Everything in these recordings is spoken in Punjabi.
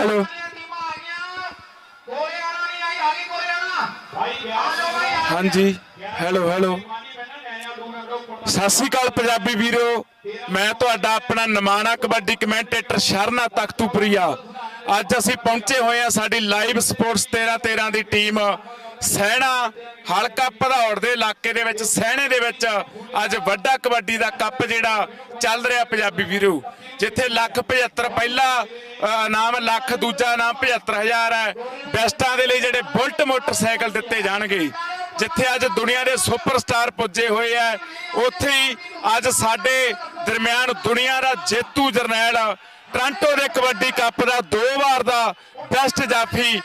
ਹੈਲੋ। ਹਾਂਜੀ, ਹੈਲੋ ਹੈਲੋ। ਸਤਿ ਸ਼੍ਰੀ ਅਕਾਲ ਪੰਜਾਬੀ ਵੀਰੋ। ਮੈਂ ਤੁਹਾਡਾ ਆਪਣਾ ਨਮਾਣਾ ਕਬੱਡੀ ਕਮੈਂਟੇਟਰ ਸ਼ਰਨਾ ਤਖਤੂਪੁਰੀਆ। ਅੱਜ ਅਸੀਂ ਪਹੁੰਚੇ ਹੋਏ ਹਾਂ ਸਾਡੀ ਲਾਈਵ ਸਪੋਰਟਸ 13 13 ਦੀ ਟੀਮ ਸਹਿਣਾ ਹਲਕਾ ਭਦੌੜ ਦੇ ਇਲਾਕੇ ਦੇ ਵਿੱਚ ਸਹਿਣੇ ਦੇ ਵਿੱਚ ਅੱਜ ਵੱਡਾ ਕਬੱਡੀ ਦਾ ਕੱਪ ਜਿਹੜਾ ਚੱਲ ਰਿਹਾ ਪੰਜਾਬੀ ਵੀਰੋ ਜਿੱਥੇ ਲੱਖ 75 ਪਹਿਲਾ ਅ, ਇਨਾਮ ਲੱਖ ਦੂਜਾ ਇਨਾਮ 75000 ਹੈ। ਬੈਸਟਾਂ ਦੇ ਲਈ ਜਿਹੜੇ ਬੁਲਟ ਮੋਟਰਸਾਈਕਲ ਦਿੱਤੇ ਜਾਣਗੇ ਜਿੱਥੇ ਅੱਜ ਦੁਨੀਆ ਦੇ ਸੁਪਰਸਟਾਰ ਪੁੱਜੇ ਹੋਏ ਆ ਉੱਥੇ ਹੀ ਅੱਜ ਸਾਡੇ ਦਰਮਿਆਨ ਦੁਨੀਆ ਦਾ ਜੇਤੂ ਜਰਨੈਲ ਟ੍ਰਾਂਟੋ ਦੇ ਕਬੱਡੀ ਕੱਪ ਦਾ ਦੋ ਵਾਰ ਦਾ ਬੈਸਟ ਜਾਫੀ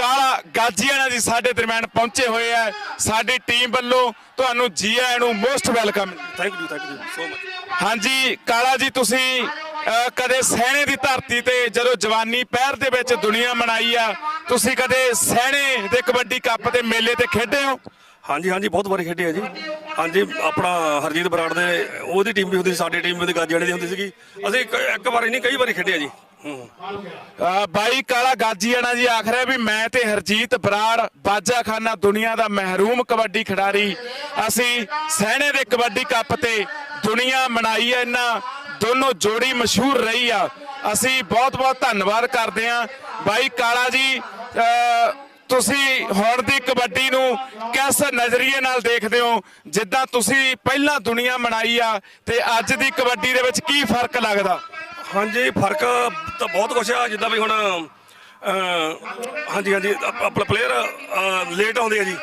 ਕਾਲਾ ਗਾਜੀਆਣਾ ਜੀ ਸਾਡੇ ਦਰਮਿਆਨ ਪਹੁੰਚੇ ਹੋਏ ਆ। ਸਾਡੀ ਟੀਮ ਵੱਲੋਂ ਤੁਹਾਨੂੰ ਜੀ ਆਇਆਂ ਨੂੰ most welcome. Thank you thank you so much ਹਾਂਜੀ ਕਾਲਾ ਜੀ ਤੁਸੀਂ ਕਦੇ ਸਹਿਣੇ ਦੀ ਧਰਤੀ ਤੇ ਜਦੋਂ ਜਵਾਨੀ ਪਹਿਰ ਦੇ ਵਿੱਚ ਦੁਨੀਆ ਮਨਾਈ ਆ ਤੁਸੀਂ ਕਦੇ ਸਹਿਣੇ ਦੇ ਕਬੱਡੀ ਕੱਪ ਦੇ ਮੇਲੇ ਤੇ ਖੇਡੇ ਹੋ? ਹਾਂਜੀ ਹਾਂਜੀ ਬਹੁਤ ਵਾਰੀ ਖੇਡੇ ਆ ਜੀ। ਹਾਂਜੀ ਆਪਣਾ ਹਰਜੀਤ ਬਰਾੜ ਦੇ ਉਹਦੀ ਟੀਮ ਵੀ ਹੁੰਦੀ ਸੀ ਸਾਡੀ ਟੀਮ ਵੀ ਉਹਦੀ ਗਾਜੀਆਣੇ ਦੀ ਹੁੰਦੀ ਸੀਗੀ। ਅਸੀਂ ਇੱਕ- ਵਾਰੀ ਨਹੀਂ ਕਈ ਵਾਰੀ ਖੇਡੇ ਆ ਜੀ। ਬਾਈ ਕਾਲਾ ਗਾਜੀਆਣਾ ਜੀ ਆਖ ਰਿਹਾ ਵੀ ਮੈਂ ਤੇ ਹਰਜੀਤ ਬਰਾੜ ਬਾਜਾਖਾਨਾ ਦੁਨੀਆ ਦਾ ਮਹਿਰੂਮ ਕਬੱਡੀ ਖਿਡਾਰੀ। ਅਸੀਂ ਸਹਿਣੇ ਦੇ ਕਬੱਡੀ ਕੱਪ ਤੇ ਦੁਨੀਆ ਮਨਾਈ ਹੈ, ਇਹਨਾਂ ਦੋਨੋਂ ਜੋੜੀ ਮਸ਼ਹੂਰ ਰਹੀ ਆ। ਅਸੀਂ ਬਹੁਤ ਬਹੁਤ ਧੰਨਵਾਦ ਕਰਦੇ ਆ ਬਾਈ ਕਾਲਾ ਜੀ ਤੁਸੀਂ ਹੁਣ ਦੀ ਕਬੱਡੀ ਨੂੰ ਕਿਸ ਨਜ਼ਰੀਏ ਨਾਲ ਦੇਖਦੇ ਹੋ? ਜਿੱਦਾਂ ਤੁਸੀਂ ਪਹਿਲਾਂ ਦੁਨੀਆ ਮਨਾਈ ਆ ਤੇ ਅੱਜ ਦੀ ਕਬੱਡੀ ਦੇ ਵਿੱਚ ਕੀ ਫ਼ਰਕ ਲੱਗਦਾ? ਹਾਂਜੀ ਫ਼ਰਕ ਤਾਂ ਬਹੁਤ ਕੁਛ ਆ ਜਿੱਦਾਂ ਵੀ ਹੁਣ ਅਹ, ਹਾਂਜੀ ਹਾਂਜੀ ਆਪ- ਆਪਣਾ ਪਲੇਅਰ ਲੇਟ ਆਉਂਦੇ ਆ ਜੀ।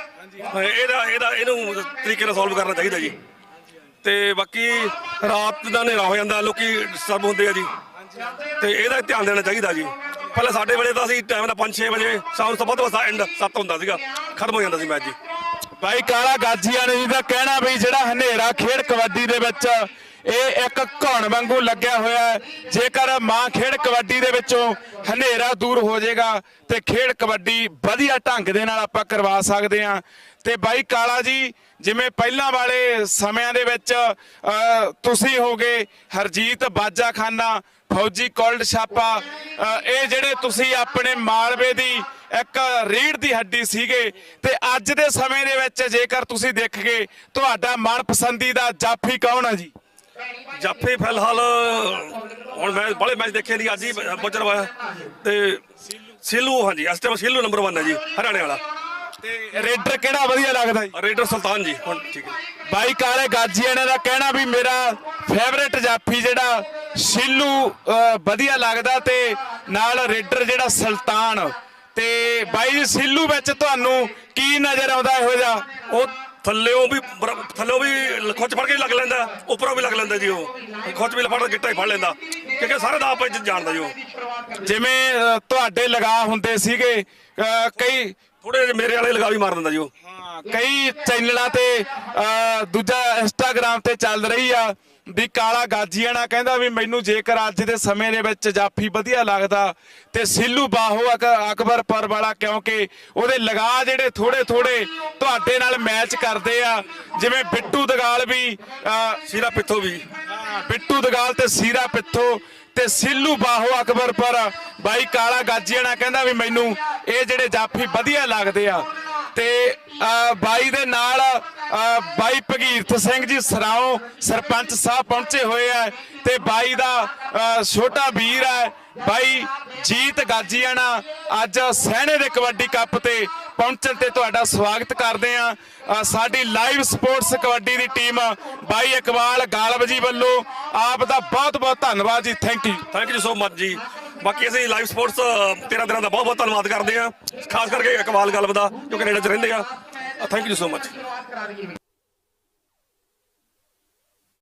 ਇਹਦਾ ਇਹਦਾ ਇਹਨੂੰ ਤਰੀਕੇ ਨਾਲ ਸੋਲਵ ਕਰਨਾ ਚਾਹੀਦਾ ਜੀ। ਤੇ ਬਾਕੀ ਰਾਤ ਦਾ ਹਨੇਰਾ ਹੋ ਜਾਂਦਾ ਲੋਕੀ ਡਿਸਟਰਬ ਹੁੰਦੇ ਆ ਜੀ। ਤੇ ਇਹਦਾ ਧਿਆਨ ਦੇਣਾ ਚਾਹੀਦਾ ਜੀ। ਪਹਿਲਾਂ ਸਾਡੇ ਵੇਲੇ ਤਾਂ ਅਸੀਂ ਟਾਈਮ ਦਾ 5-6 ਵਜੇ ਸ਼ਾਮ ਨੂੰ ਸਭ ਤੋਂ ਵੱਧ ਐਂਡ 7 ਹੁੰਦਾ ਸੀਗਾ। ਖਤਮ ਹੋ ਜਾਂਦਾ ਸੀ ਮੈਚ ਜੀ। ਭਾਈ ਕਾਲਾ ਗਾਜੀਆਂ ਨੇ ਜੀ ਦਾ ਕਹਿਣਾ ਵੀ ਜਿਹੜਾ ਹਨੇਰਾ ਖੇਡ ਕਬੱਡੀ ਦੇ ਵਿੱਚ ਇਹ ਇੱਕ ਘਣ ਵਾਂਗੂ ਲੱਗਿਆ ਹੋਇਆ ਹੈ। ਜੇਕਰ ਮਾਂ ਖੇਡ ਕਬੱਡੀ ਦੇ ਵਿੱਚੋਂ ਹਨੇਰਾ ਦੂਰ ਹੋ ਜਾਏਗਾ ਤੇ ਖੇਡ ਕਬੱਡੀ ਵਧੀਆ ਢੰਗ ਦੇ ਨਾਲ ਆਪਾਂ ਕਰਵਾ ਸਕਦੇ ਹਾਂ। ਤੇ ਬਾਈ ਕਾਲਾ ਜੀ ਜਿਵੇਂ ਪਹਿਲਾਂ ਵਾਲੇ ਸਮਿਆਂ ਦੇ ਵਿੱਚ ਅਹ, ਤੁਸੀਂ ਹੋਗੇ ਹਰਜੀਤ ਬਾਜਾਖਾਨਾ ਫੌਜੀ ਕੋਲਡ ਛਾਪਾ ਇਹ ਜਿਹੜੇ ਤੁਸੀਂ ਆਪਣੇ ਮਾਲਵੇ ਦੀ ਇੱਕ ਰੀੜ ਦੀ ਹੱਡੀ ਸੀਗੇ ਤੇ ਅੱਜ ਦੇ ਸਮੇਂ ਦੇ ਵਿੱਚ ਜੇਕਰ ਤੁਸੀਂ ਦੇਖਗੇ ਤੁਹਾਡਾ ਮਨਪਸੰਦੀਦਾ ਜਾਫੀ ਕੌਣ ਆ ਜੀ? ਜਾਫੇ ਫਿਲਹਾਲ ਹੁਣ ਮੈਂ ਬੜੇ ਮੈਚ ਦੇਖੇ ਨਹੀਂ ਅੱਜ ਹੀ ਵਾਇਆ ਤੇ ਸਿੱਲੂ ਹਾਂਜੀ ਇਸ ਟਾਈਮ ਸਿੱਲੂ ਨੰਬਰ 1 ਹੈ ਜੀ ਹਰਿਆਣੇ ਵਾਲਾ ਤੇ ਰੇਡਰ ਕਿਹੜਾ ਵਧੀਆ ਲੱਗਦਾ ਜੀ ਰੇਡਰ ਸੁਲਤਾਨ ਜੀ ਹੁਣ ਠੀਕ ਹੈ ਬਾਈ ਕਾਲੇ ਗਾਜੀਆਣੇ ਦਾ ਕਹਿਣਾ ਵੀ ਮੇਰਾ ਫੇਵਰੇਟ ਜਾਫੀ ਜਿਹੜਾ ਸ਼ੀਲੂ ਵਧੀਆ ਲੱਗਦਾ ਤੇ ਨਾਲ ਰੇਡਰ ਜਿਹੜਾ ਸੁਲਤਾਨ ਤੇ ਬਾਈ ਜੀ ਸ਼ੀਲੂ ਵਿੱਚ ਤੁਹਾਨੂੰ ਕੀ ਨਜ਼ਰ ਆਉਂਦਾ ਇਹੋ ਜਿਹਾ ਉਹ ਥੱਲੇੋਂ ਵੀ ਬਰ- ਥੱਲੇੋਂ ਵੀ ਖੁੱਚ ਫੜ ਕੇ ਵੀ ਲੱਗ ਲੈਂਦਾ ਉੱਪਰੋਂ ਵੀ ਲੱਗ ਲੈਂਦਾ ਜੀ ਉਹ। ਖੁੱਚ ਵੀ ਫੜ ਕੇ ਗਿੱਟਾ ਹੀ ਫੜ ਲੈਂਦਾ। ਕਿਉਂਕਿ ਸਾਰੇ ਦਾ ਆਪੇ ਜਾਣਦਾ ਜੀ ਉਹ। ਜਿਵੇਂ ਅਹ, ਤੁਹਾਡੇ ਲਗਾ ਹੁੰਦੇ ਸੀਗੇ ਅਹ, ਕਈ ਥੋੜੇ ਜਿਹੇ ਮੇਰੇ ਵਾਲੇ ਲਗਾ ਵੀ ਮਾਰ ਦਿੰਦਾ ਜੀ ਉਹ। ਹਾਂ, ਕਈ ਚੈਨਲਾਂ ਤੇ ਅਹ, ਦੂਜਾ ਇੰਸਟਾਗ੍ਰam ਤੇ ਚੱਲ ਰਹੀ ਆ ਵੀ ਕਾਲਾ ਗਾਜੀਆਣਾ ਕਹਿੰਦਾ ਵੀ ਮੈਨੂੰ ਜੇਕਰ ਅੱਜ ਦੇ ਸਮੇਂ ਦੇ ਵਿੱਚ ਜਾਫੀ ਵਧੀਆ ਲੱਗਦਾ ਤੇ ਸਿੱਲੂ ਬਾਹੋ ਅਕ- ਅਕਬਰਪੁਰ ਵਾਲਾ ਕਿਉਂਕਿ ਉਹਦੇ ਲਗਾ ਜਿਹੜੇ ਥੋੜੇ ਥੋੜੇ ਤੁਹਾਡੇ ਨਾਲ ਮੈਚ ਕਰਦੇ ਆ ਜਿਵੇਂ ਬਿੱਟੂ ਦਗਾਲ ਵੀ ਅਹ, ਸੀਰਾ ਪਿੱਥੋਂ ਵੀ। ਬਿੱਟੂ ਦਗਾਲ ਤੇ ਸੀਰਾ ਪਿੱਥੋ ਤੇ ਸਿੱਲੂ ਬਾਹੋ ਅਕਬਰ ਪਰ ਬਾਈ ਕਾਲਾ ਗਾਜੀਆਣਾ ਕਹਿੰਦਾ ਵੀ ਮੈਨੂੰ ਇਹ ਜਿਹੜੇ ਜਾਫੀ ਵਧੀਆ ਲੱਗਦੇ ਆ। ਤੇ ਬਾਈ ਦੇ ਨਾਲ ਬਾਈ ਭਗੀਰਥ ਸਿੰਘ ਜੀ ਸਰਾਓ ਸਰਪੰਚ ਸਾਹਿਬ ਪਹੁੰਚੇ ਹੋਏ ਆ ਤੇ ਬਾਈ ਦਾ ਛੋਟਾ ਵੀਰ ਹੈ ਬਾਈ ਜੀਤ ਗਾਜੀਆਣਾ ਅੱਜ ਸਹਿਣੇ ਦੇ ਕਬੱਡੀ ਕੱਪ ਤੇ ਪਹੁੰਚਣ ਤੇ ਤੁਹਾਡਾ ਸਵਾਗਤ ਕਰਦੇ ਆ ਸਾਡੀ ਲਾਈਵ ਸਪੋਰਟਸ ਕਬੱਡੀ ਦੀ ਟੀਮ, ਬਾਈ ਇਕਬਾਲ ਗਾਲਬ ਜੀ ਵੱਲੋਂ ਆਪ ਦਾ ਬਹੁਤ ਬਹੁਤ ਧੰਨਵਾਦ ਜੀ thank you thank you so much ਜੀ। ਬਾਕੀ ਅਸੀਂ ਲਾਈਵ ਸਪੋਰਟਸ 13 ਦਿਨਾਂ ਦਾ ਬਹੁਤ ਬਹੁਤ ਧੰਨਵਾਦ ਕਰਦੇ ਹਾਂ। ਖਾਸ ਕਰਕੇ ਇਕਬਾਲ ਗਾਲਬ ਦਾ, ਜੋ ਕੈਨੇਡਾ 'ਚ ਰਹਿੰਦੇ ਆ। Thank you so much